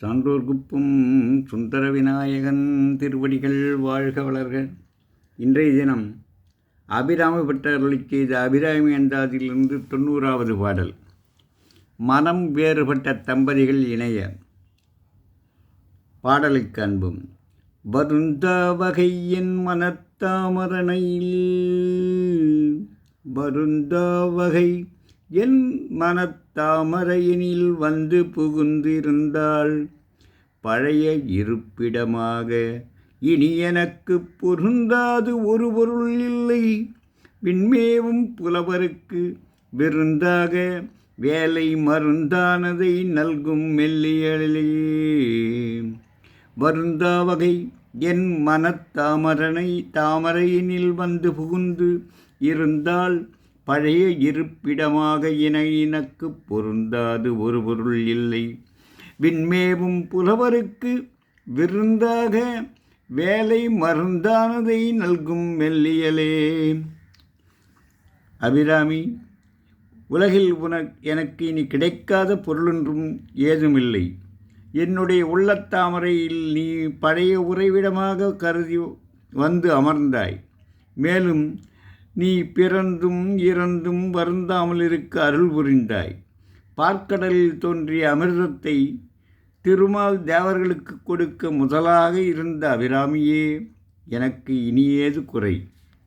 சான்றோர் குப்பும் சுந்தர விநாயகன் திருவடிகள் வாழ்க வளர்க. இன்றைய தினம் அபிராம பட்டர்களுக்கு செய்த அபிராமி அந்தாதிலிருந்து தொண்ணூறாவது பாடல். மனம் வேறுபட்ட தம்பதிகள் இணைய. பாடலுக்கு அன்பும் வருந்த வகையின் மனத்தாமரணையில் வருந்த வகை என் மனத்தாமரையினில் வந்து புகுந்திருந்தாள். பழைய இருப்பிடமாக இனி எனக்கு பொருந்தாது ஒரு பொருள் இல்லை. விண்மேவும் புலவருக்கு விருந்தாக வேலை மருந்தானதை நல்கும் மெல்லியலே வருந்தா வகை என் மனத்தாமரனை தாமரையினில் வந்து புகுந்து இருந்தால் பழைய இருப்பிடமாக இன இனக்கு பொருந்தாது ஒரு பொருள் இல்லை. விண்மேவும் புலவருக்கு விருந்தாக வேலை மருந்தானதை நல்கும் மெல்லியலே. அபிராமி உலகில் உனக் எனக்கு இனி கிடைக்காத பொருளொன்றும் ஏதுமில்லை. என்னுடைய உள்ளத்தாமரையில் நீ பழைய உறைவிடமாக கருதி வந்து அமர்ந்தாய். மேலும் நீ பிறந்தும் இறந்தும் வருந்தாமல் இருக்க அருள் புரிந்தாய். பார்க்கடலில் தோன்றிய அமிர்தத்தை திருமால் தேவர்களுக்கு கொடுக்க முதலாக இருந்த அபிராமியே எனக்கு இனியேது குறை.